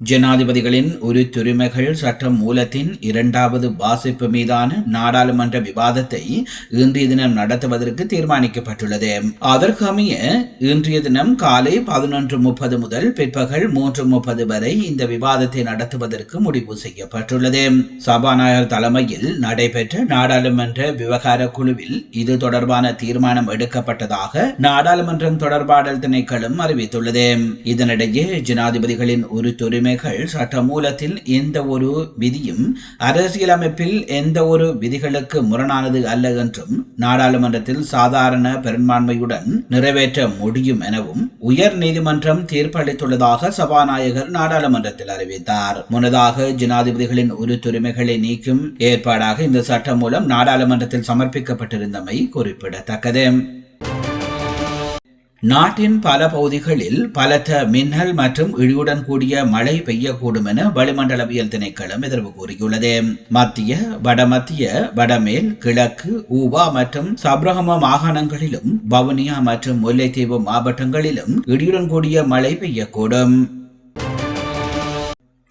ஜனாதிபதிகளின் உரித்துரிமைகள் சட்ட மூலத்தின் இரண்டாவது வாசிப்பு மீதான நாடாளுமன்ற விவாதத்தை இன்றைய தினம் நடத்துவதற்கு தீர்மானிக்கப்பட்டுள்ளது. அதற்கமைய இன்றைய தினம் காலை பதினொன்று முப்பது முதல் பிற்பகல் மூன்று முப்பது வரை இந்த விவாதத்தை நடத்துவதற்கு முடிவு செய்யப்பட்டுள்ளது. சபாநாயகர் தலைமையில் நடைபெற்ற நாடாளுமன்ற விவகார குழுவில் இது தொடர்பான தீர்மானம் எடுக்கப்பட்டதாக நாடாளுமன்றம் தொடர்பாடல் திணைக்களம் அறிவித்துள்ளது. இதனிடையே ஜனாதிபதிகளின் உரித்துரிமை உரிமைகள் சட்டமூலத்தில் எந்த ஒரு விதியும் அரசியலமைப்பில் எந்த ஒரு விதிகளுக்கு முரணானது அல்ல என்றும் நாடாளுமன்றத்தில் சாதாரண பெரும்பான்மையுடன் நிறைவேற்ற முடியும் எனவும் உயர் நீதிமன்றம் தீர்ப்பளித்துள்ளதாக சபாநாயகர் நாடாளுமன்றத்தில் அறிவித்தார். முன்னதாக ஜனாதிபதிகளின் உரித்துரிமைகளை நீக்கும் ஏற்பாடாக இந்த சட்டம் மூலம் நாடாளுமன்றத்தில் சமர்ப்பிக்கப்பட்டிருந்தமை குறிப்பிடத்தக்கது. நாட்டின் பல பகுதிகளில் பலத்த மின்னல் மற்றும் இடியுடன் கூடிய மழை பெய்யக்கூடும் என வளிமண்டலவியல் திணைக்களம் எதிர்வு கூறியுள்ளது. மத்திய வடமத்திய வடமேல் கிழக்கு ஊவா மற்றும் சப்ரஹம மாகாணங்களிலும் வவுனியா மற்றும் முல்லைத்தீவு மாவட்டங்களிலும் இடியுடன் கூடிய மழை பெய்யக்கூடும்.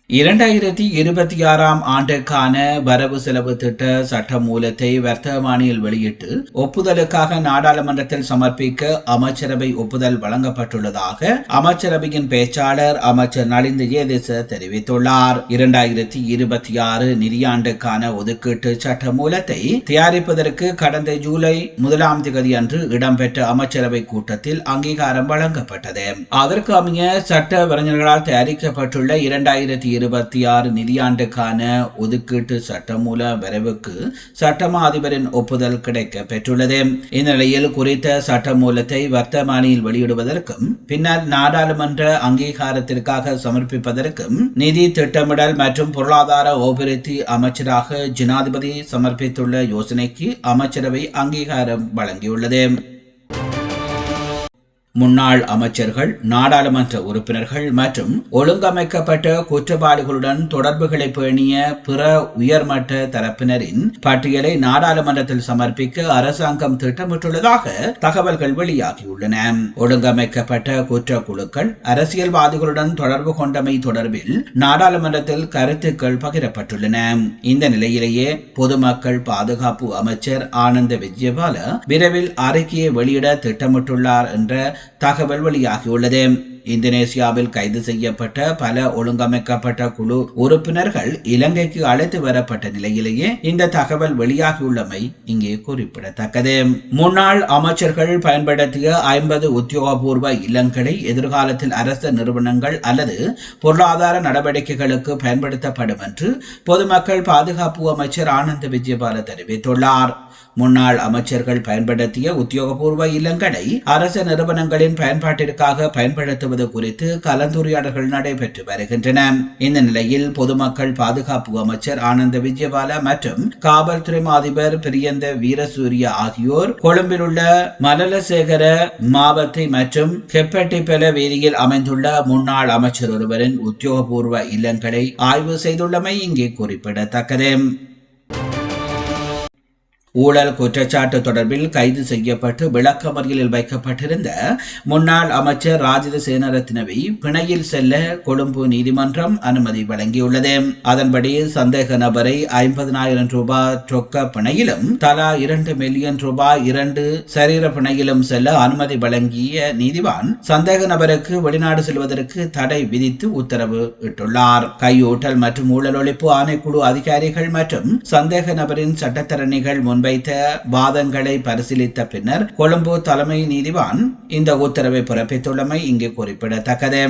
இரண்டாயிரத்தி இருபத்தி ஆறாம் ஆண்டுக்கான வரவு செலவு திட்ட சட்ட மூலத்தை வர்த்தமானியில் வெளியிட்டு ஒப்புதலுக்காக நாடாளுமன்றத்தில் சமர்ப்பிக்க அமைச்சரவை ஒப்புதல் வழங்கப்பட்டுள்ளதாக அமைச்சரவையின் பேச்சாளர் அமைச்சர் நலிந்த ஏதேச தெரிவித்துள்ளார். இரண்டாயிரத்தி இருபத்தி ஆறு நிதியாண்டுக்கான ஒதுக்கீட்டு சட்ட மூலத்தை தயாரிப்பதற்கு கடந்த ஜூலை முதலாம் தேதி அன்று இடம்பெற்ற அமைச்சரவை கூட்டத்தில் அங்கீகாரம் வழங்கப்பட்டது. அதற்கு அமைய சட்ட வரைஞர்களால் தயாரிக்கப்பட்டுள்ள இரண்டாயிரத்தி இருபத்தி ஆறு நிதியாண்டுக்கான ஒதுக்கீட்டு சட்டமூல வரைவுக்கு சட்டமா அதிபரின் ஒப்புதல் கிடைக்க பெற்றுள்ளது. இந்நிலையில் குறித்த சட்டமூலத்தை வர்த்தமானியில் வெளியிடுவதற்கும் பின்னர் நாடாளுமன்ற அங்கீகாரத்திற்காக சமர்ப்பிப்பதற்கும் நிதி திட்டமிடல் மற்றும் பொருளாதார அபிவிருத்தி அமைச்சராக ஜனாதிபதி சமர்ப்பித்துள்ள யோசனைக்கு அமைச்சரவை அங்கீகாரம் வழங்கியுள்ளது. முன்னாள் அமைச்சர்கள் நாடாளுமன்ற உறுப்பினர்கள் மற்றும் ஒழுங்கமைக்கப்பட்ட குற்றவாளிகளுடன் தொடர்புகளை பேணிய பிற உயர்மட்ட தரப்பினரின் பட்டியலை நாடாளுமன்றத்தில் சமர்ப்பிக்க அரசாங்கம் திட்டமிட்டுள்ளதாக தகவல்கள் வெளியாகியுள்ளன. ஒழுங்கமைக்கப்பட்ட குற்ற குழுக்கள் அரசியல்வாதிகளுடன் தொடர்பு கொண்டமை தொடர்பில் நாடாளுமன்றத்தில் கருத்துக்கள் பகிரப்பட்டுள்ளன. இந்த நிலையிலேயே பொதுமக்கள் பாதுகாப்பு அமைச்சர் ஆனந்த விஜயபால விரைவில் அறிக்கையை வெளியிட திட்டமிட்டுள்ளார் என்ற தகவல் வெளியாகியுள்ளது. இந்தோனேசியாவில் கைது செய்யப்பட்ட பல ஒழுங்கமைக்கப்பட்ட குழு உறுப்பினர்கள் இலங்கைக்கு அழைத்து வரப்பட்ட நிலையிலேயே இந்த தகவல் வெளியாகியுள்ளமை இங்கே குறிப்பிடத்தக்கது. முன்னாள் அமைச்சர்கள் பயன்படுத்திய ஐம்பது உத்தியோகபூர்வ இல்லங்களை எதிர்காலத்தில் அரசு நிறுவனங்கள் அல்லது பொருளாதார நடவடிக்கைகளுக்கு பயன்படுத்தப்படும் என்று பொதுமக்கள் பாதுகாப்பு அமைச்சர் ஆனந்த விஜயபால தெரிவித்துள்ளார். முன்னாள் அமைச்சர்கள் பயன்படுத்திய உத்தியோகபூர்வ இல்லங்களை அரசு நிறுவனங்களின் பயன்பாட்டிற்காக பயன்படுத்துவது குறித்து கலந்துரையாடல்கள் நடைபெற்று வருகின்றன. இந்த நிலையில் பொதுமக்கள் பாதுகாப்பு அமைச்சர் ஆனந்த விஜயபால மற்றும் காவல்துறை அதிபர் பிரியந்த வீரசூரிய ஆகியோர் கொழும்பில் உள்ள மலலசேகர மாவத்தை மற்றும் கெப்பட்டிபெல வீதியில் அமைந்துள்ள முன்னாள் அமைச்சர் ஒருவரின் உத்தியோகபூர்வ இல்லங்களை ஆய்வு செய்துள்ளமை இங்கே குறிப்பிடத்தக்கது. ஊழல் குற்றச்சாட்டு தொடர்பில் கைது செய்யப்பட்டு விளக்கமறியலில் வைக்கப்பட்டிருந்த முன்னாள் அமைச்சர் ராஜித சேனரத்னவை பிணையில் செல்ல கொழும்பு நீதிமன்றம் அனுமதி வழங்கியுள்ளது. அதன்படி சந்தேக நபரை ஐம்பதனாயிரம் ரூபாய் ரொக்க பிணையிலும் தலா இரண்டு மில்லியன் ரூபாய் இரண்டு சரீர பிணையிலும் செல்ல அனுமதி வழங்கிய நீதிவான் சந்தேக நபருக்கு வெளிநாடு செல்வதற்கு தடை விதித்து உத்தரவு இட்டுள்ளார். கையூட்டல் மற்றும் ஊழல் ஒழிப்பு ஆணைக்குழு அதிகாரிகள் மற்றும் சந்தேக நபரின் சட்டத்தரணிகள் முன் முன்வைத்த வாதங்களை பரிசீலித்த பின்னர் கொழும்பு தலைமை நீதிவான் இந்த உத்தரவை பிறப்பித்துள்ளமை இங்கு குறிப்பிடத்தக்கது.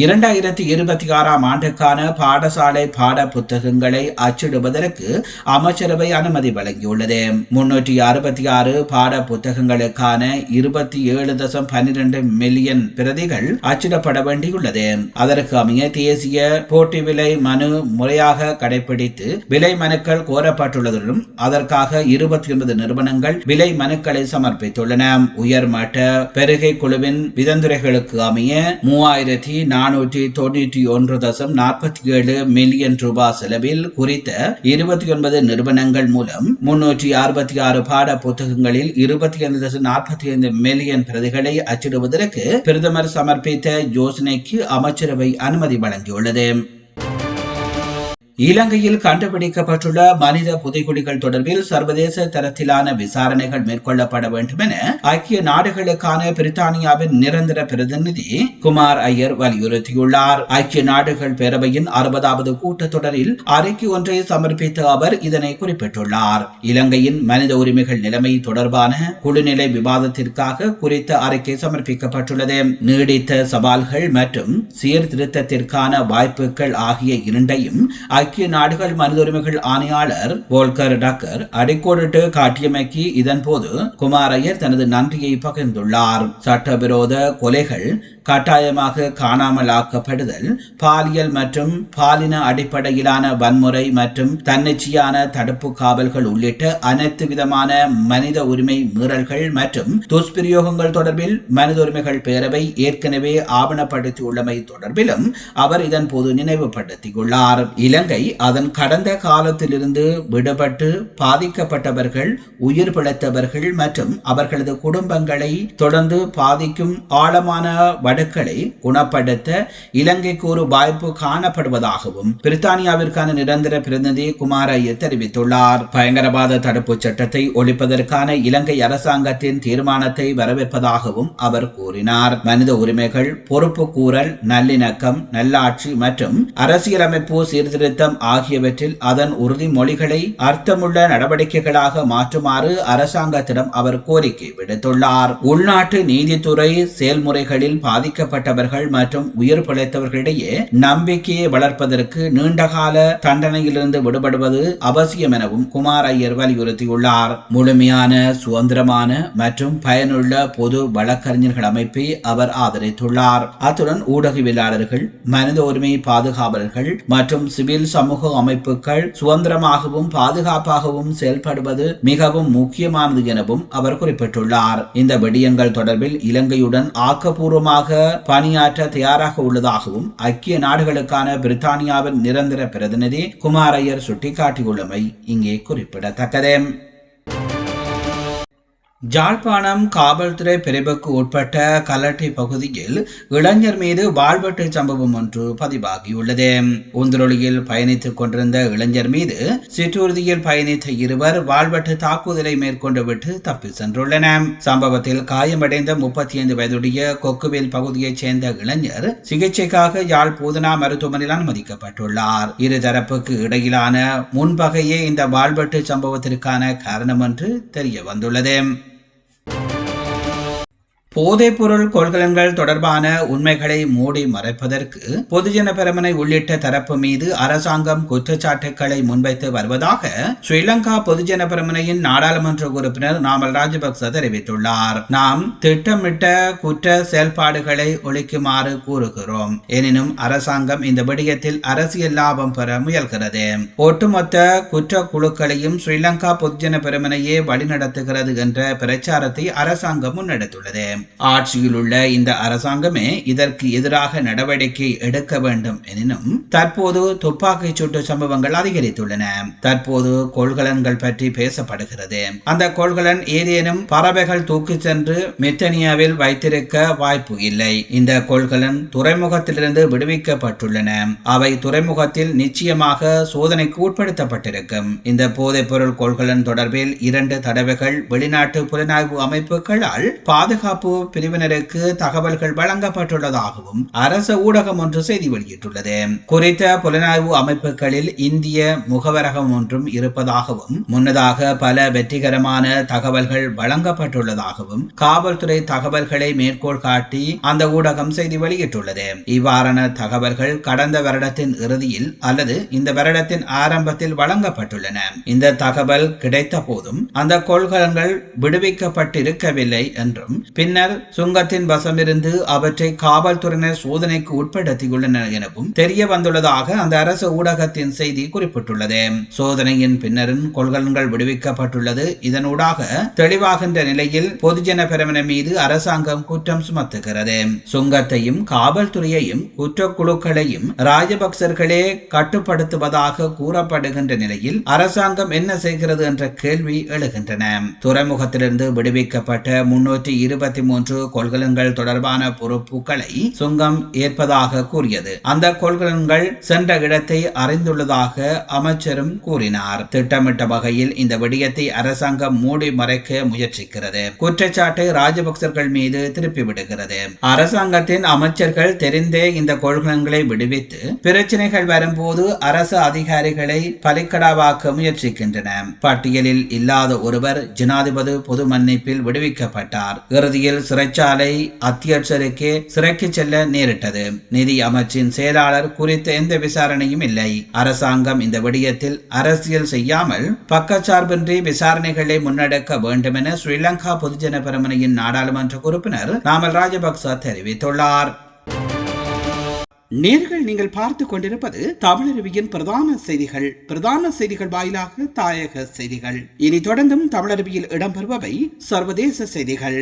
இரண்டாயிரத்தி இருபத்தி ஆறாம் ஆண்டுக்கான பாடசாலை பாட புத்தகங்களை அச்சிடுவதற்கு அமைச்சரவை அனுமதி வழங்கியுள்ளது. முன்னூற்றி அறுபத்தி ஆறு பாட புத்தகங்களுக்கான இருபத்தி ஏழு தசம் பன்னிரண்டு மில்லியன் பிரதிகள் அச்சிடப்பட வேண்டியுள்ளது. அதற்கு அமைய தேசிய போட்டி விலை மனு முறையாக கடைபிடித்து விலை மனுக்கள் கோரப்பட்டுள்ளதுடன் அதற்காக இருபத்தி ஒன்பது நிறுவனங்கள் விலை மனுக்களை சமர்ப்பித்துள்ளன. உயர்மட்ட பெருகை குழுவின் விதந்துரைகளுக்கு அமைய மூவாயிரத்தி நானூற்றி தொண்ணூற்றி ஒன்று தசம் நாற்பத்தி ஏழு மில்லியன் ரூபாய் செலவில் குறித்த இருபத்தி ஒன்பது நிறுவனங்கள் மூலம் முன்னூற்றி அறுபத்தி ஆறு பாட புத்தகங்களில் இருபத்தி ஐந்து தசம் நாற்பத்தி ஐந்து மில்லியன் பிரதிகளை அச்சிடுவதற்கு பிரதமர் சமர்ப்பித்த யோசனைக்கு அமைச்சரவை அனுமதி வழங்கியுள்ளது. இலங்கையில் கண்டுபிடிக்கப்பட்டுள்ள மனித புதைகுடிகள் தொடர்பில் சர்வதேச தரத்திலான விசாரணைகள் மேற்கொள்ளப்பட வேண்டும் என ஐக்கிய நாடுகளுக்கான பிரித்தானியாவின் நிரந்தர பிரதிநிதி குமார் ஐயர் வலியுறுத்தியுள்ளார். ஐக்கிய நாடுகள் பேரவையின் அறுபதாவது கூட்டத்தொடரில் அறிக்கை ஒன்றை சமர்ப்பித்த அவர் இதனை குறிப்பிட்டுள்ளார். இலங்கையின் மனித உரிமைகள் நிலைமை தொடர்பான குழுநிலை விவாதத்திற்காக குறித்த அறிக்கை சமர்ப்பிக்கப்பட்டுள்ளது. நீடித்த சவால்கள் மற்றும் சீர்திருத்தத்திற்கான வாய்ப்புகள் ஆகிய இரண்டையும் ஐக்கிய நாடுகள் மனித உரிமைகள் ஆணையாளர் வோல்கர் டக்கர் அடிக்கோடிட்டு காட்டியமைக்கு இதன் போது குமார் தனது நன்றியை பகிர்ந்துள்ளார். சட்டவிரோத கொலைகள் கட்டாயமாக காணாமலாக்கப்படுதல் பாலியல் மற்றும் பாலின அடிப்படையிலான வன்முறை மற்றும் தன்னிச்சையான தடுப்பு காவல்கள் உள்ளிட்ட அனைத்து விதமான மனித உரிமை மீறல்கள் மற்றும் துஷ்பிரயோகங்கள் தொடர்பில் மனித உரிமைகள் பேரவை ஏற்கனவே ஆவணப்படுத்தியுள்ளமை தொடர்பிலும் அவர் இதன் போது நினைவுபடுத்தியுள்ளார். இலங்கை அதன் கடந்த காலத்திலிருந்து விடுபட்டு பாதிக்கப்பட்டவர்கள் உயிர் பிழைத்தவர்கள் மற்றும் அவர்களது குடும்பங்களை தொடர்ந்து பாதிக்கும் ஆழமான வடுக்களை குணப்படுத்த இலங்கைக்கு ஒரு வாய்ப்பு காணப்படுவதாகவும் பிரித்தானியாவிற்கான நிரந்தர பிரதிநிதி குமார் ஐயர் தெரிவித்துள்ளார். பயங்கரவாத தடுப்புச் சட்டத்தை ஒழிப்பதற்கான இலங்கை அரசாங்கத்தின் தீர்மானத்தை வரவேற்பதாகவும் அவர் கூறினார். மனித உரிமைகள் பொறுப்பு கூறல் நல்லிணக்கம் நல்லாட்சி மற்றும் அரசியலமைப்பு சீர்திருத்த திட்டம் ஆகியவற்றில் அதன் உறுதிமொழிகளை அர்த்தமுள்ள நடவடிக்கைகளாக மாற்றுமாறு அரசாங்கத்திடம் அவர் கோரிக்கை விடுத்துள்ளார். உள்நாட்டு நீதித்துறை செயல்முறைகளில் பாதிக்கப்பட்டவர்கள் மற்றும் உயிர் பிழைத்தவர்களிடையே நம்பிக்கையை வளர்ப்பதற்கு நீண்டகால தண்டனையிலிருந்து விடுபடுவது அவசியம் எனவும் குமார் ஐயர் வலியுறுத்தியுள்ளார். முழுமையான சுதந்திரமான மற்றும் பயனுள்ள பொது வழக்கறிஞர்கள் அமைப்பை அவர் ஆதரித்துள்ளார். அத்துடன் ஊடகவியலாளர்கள் மனித உரிமை பாதுகாவலர்கள் மற்றும் சிவில் சமூக அமைப்புகள் சுதந்திரமாகவும் பாதுகாப்பாகவும் செயல்படுவது மிகவும் முக்கியமானது எனவும் அவர் குறிப்பிட்டுள்ளார். இந்த விடயங்கள் தொடர்பில் இலங்கையுடன் ஆக்கப்பூர்வமாக பணியாற்ற தயாராக உள்ளதாகவும் ஐக்கிய நாடுகளுக்கான பிரித்தானியாவின் நிரந்தர பிரதிநிதி குமாரையர் சுட்டிக்காட்டியுள்ளமை இங்கே குறிப்பிடத்தக்கது. ஜாழ்ப்பாணம் காவல்துறை பிரிவுக்கு உட்பட்ட கலட்டி பகுதியில் இளைஞர் மீது வாழ்வெட்டு சம்பவம் ஒன்று பதிவாகியுள்ளது. உந்திரொலியில் பயணித்துக் கொண்டிருந்த இளைஞர் மீது சிற்றூர்தியில் பயணித்த இருவர் வாழ்வெட்டு தாக்குதலை மேற்கொண்டு விட்டு தப்பி சென்றுள்ளனர். சம்பவத்தில் காயமடைந்த முப்பத்தி ஐந்து வயதுடைய கொக்குவேல் பகுதியைச் சேர்ந்த இளைஞர் சிகிச்சைக்காக யாழ் பூதனா மருத்துவமனையில் அனுமதிக்கப்பட்டுள்ளார். இருதரப்புக்கு இடையிலான முன்பகையே இந்த வாழ்வெட்டு சம்பவத்திற்கான காரணம் என்று தெரிய வந்துள்ளது Música போதைப்பொருள் கொள்கலன்கள் தொடர்பான உண்மைகளை மூடி மறைப்பதற்கு பொதுஜன பெரமனை உள்ளிட்ட தரப்பு மீது அரசாங்கம் குற்றச்சாட்டுக்களை முன்வைத்து வருவதாக ஸ்ரீலங்கா பொதுஜன பெரமனையின் நாடாளுமன்ற உறுப்பினர் நாமல் ராஜபக்ச தெரிவித்துள்ளார். நாம் திட்டமிட்ட குற்ற செயல்பாடுகளை ஒழிக்குமாறு கூறுகிறோம். எனினும் அரசாங்கம் இந்த விடயத்தில் அரசியல் லாபம் பெற முயல்கிறது. ஒட்டுமொத்த குற்ற குழுக்களையும் ஸ்ரீலங்கா பொதுஜன பெருமனையே வழிநடத்துகிறது என்ற பிரச்சாரத்தை அரசாங்கம் முன்னெடுத்துள்ளது. ஆட்சியில் உள்ள இந்த அரசாங்கமே இதற்கு எதிராக நடவடிக்கை எடுக்க வேண்டும் எனினும் தற்போது துப்பாக்கி சூட்டு சம்பவங்கள் அதிகரித்துள்ளன. தற்போது கொள்கலன்கள் பற்றி பேசப்படுகிறது. அந்த கொள்கலன் ஏதேனும் பறவைகள் தூக்கி சென்று மெத்தனியாவில் வைத்திருக்க வாய்ப்பு இல்லை. இந்த கொள்கலன் துறைமுகத்திலிருந்து விடுவிக்கப்பட்டுள்ளன. அவை துறைமுகத்தில் நிச்சயமாக சோதனைக்கு உட்படுத்தப்பட்டிருக்கும். இந்த போதைப் பொருள் கொள்கலன் தொடர்பில் இரண்டு தடவைகள் வெளிநாட்டு புலனாய்வு அமைப்புகளால் பாதுகாப்பு பிரிவினருக்கு தகவல்கள் வழங்கப்பட்டுள்ளதாகவும் அரச ஊடகம் ஒன்று செய்தி வெளியிட்டுள்ளது. குறித்த புலனாய்வு அமைப்புகளில் இந்திய முகவரகம் ஒன்றும் இருப்பதாகவும் முன்னதாக பல வெற்றிகரமான தகவல்கள் வழங்கப்பட்டுள்ளதாகவும் காவல்துறை தகவல்களை மேற்கோள் காட்டி அந்த ஊடகம் செய்தி வெளியிட்டுள்ளது. இவ்வாறான தகவல்கள் கடந்த வருடத்தின் இறுதியில் அல்லது இந்த வருடத்தின் ஆரம்பத்தில் வழங்கப்பட்டுள்ளன. இந்த தகவல் கிடைத்த போதும் அந்த கொள்கலன்கள் விடுவிக்கப்பட்டிருக்கவில்லை என்றும் பின்னர் பின்னர் சுங்கத்தின் வசமிருந்து அவற்றை காவல்துறையினர் சோதனைக்கு உட்படுத்தியுள்ளனர் எனவும் தெரிய வந்துள்ளதாக அந்த அரசு ஊடகத்தின் செய்தி குறிப்பிட்டுள்ளது. சோதனையின் பின்னரும் கொள்கலன்கள் விடுவிக்கப்பட்டுள்ளது. இதனூடாக தெளிவாகின்ற நிலையில் பொதுஜன பெருமன மீது அரசாங்கம் குற்றம் சுமத்துகிறது. சுங்கத்தையும் காவல்துறையையும் குற்றக்குழுக்களையும் ராஜபக்சர்களே கட்டுப்படுத்துவதாக கூறப்படுகின்ற நிலையில் அரசாங்கம் என்ன செய்கிறது என்ற கேள்வி எழுகின்றன. துறைமுகத்திலிருந்து விடுவிக்கப்பட்ட முன்னூற்றி இருபத்தி மூன்று கொள்கலன்கள் தொடர்பான பொறுப்புகளை சுங்கம் ஏற்பதாக கூறியது. அந்த கொள்கலன்கள் சென்ற இடத்தை அறிந்துள்ளதாக அமைச்சரும் கூறினார். திட்டமிட்ட வகையில் இந்த விடயத்தை அரசாங்கம் மூடி மறைக்க முயற்சிக்கிறது. குற்றச்சாட்டை ராஜபக்சர்கள் மீது திருப்பி விடுகிறது அரசாங்கத்தின் அமைச்சர்கள் தெரிந்தே இந்த கொள்கலன்களை விடுவித்து பிரச்சனைகள் வரும்போது அரசு அதிகாரிகளை பலிக்கடாவாக்க முயற்சிக்கின்றன பட்டியலில் இல்லாத ஒருவர் ஜனாதிபதி பொது மன்னிப்பில் விடுவிக்கப்பட்டார். இறுதியில் சிறைச்சாலை அத்தியட்சருக்கு சிறைக்கு செல்ல நேரிட்டது. நிதி அமைச்சின் செயலாளர் குறித்த எந்த விசாரணையும் இல்லை. அரசாங்கம் இந்த விடயத்தில் அரசியல் செய்யாமல் பக்கச்சார்பின்றி விசாரணைகளை முன்னெடுக்க வேண்டும் என ஸ்ரீலங்கா பொதுஜன பெருமனையின் நாடாளுமன்ற உறுப்பினர் நாமல் ராஜபக்ச தெரிவித்துள்ளார். நேர்கள் நீங்கள் பார்த்து கொண்டிருப்பது தமிழருவியின் பிரதான செய்திகள். பிரதான செய்திகள் வாயிலாக தாயக செய்திகள். இனி தொடர்ந்தும் தமிழருவியில் இடம்பெறுபவை சர்வதேச செய்திகள்.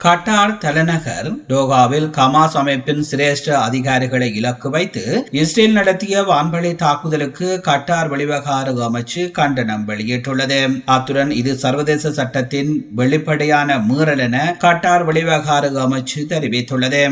கட்டார் தலைநகர் டோகாவில் கமாஸ் அமைப்பின் சிரேஷ்ட அதிகாரிகளை இலக்கு வைத்து இஸ்ரேல் நடத்திய வான்வழி தாக்குதலுக்கு கட்டார் வெளிவகார அமைச்சு கண்டனம் வெளியிட்டுள்ளது. அத்துடன் இது சர்வதேச சட்டத்தின் வெளிப்படையான மீறல் என கட்டார் வெளிவகார அமைச்சு தெரிவித்துள்ளது.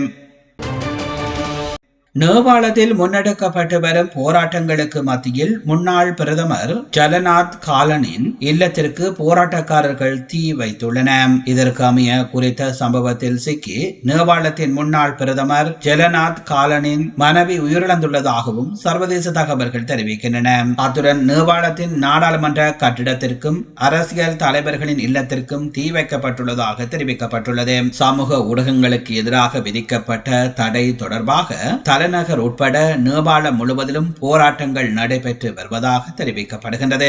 நேபாளத்தில் முன்னெடுக்கப்பட்டு வரும் போராட்டங்களுக்கு மத்தியில் முன்னாள் பிரதமர் ஜலநாத் காலனின் இல்லத்திற்கு போராட்டக்காரர்கள் தீ வைத்துள்ளனர். இதற்கு அமைய குறித்த சம்பவத்தில் சிக்கி நேபாளத்தின் முன்னாள் பிரதமர் ஜலநாத் காலனின் மனைவி உயிரிழந்துள்ளதாகவும் சர்வதேச தகவல்கள் தெரிவிக்கின்றன. அத்துடன் நேபாளத்தின் நாடாளுமன்ற கட்டிடத்திற்கும் அரசியல் தலைவர்களின் இல்லத்திற்கும் தீ வைக்கப்பட்டுள்ளதாக தெரிவிக்கப்பட்டுள்ளது. சமூக ஊடகங்களுக்கு எதிராக விதிக்கப்பட்ட தடை தொடர்பாக தலைநகர் உட்பட நேபாளம் முழுவதிலும் போராட்டங்கள் நடைபெற்று வருவதாக தெரிவிக்கப்படுகின்றது.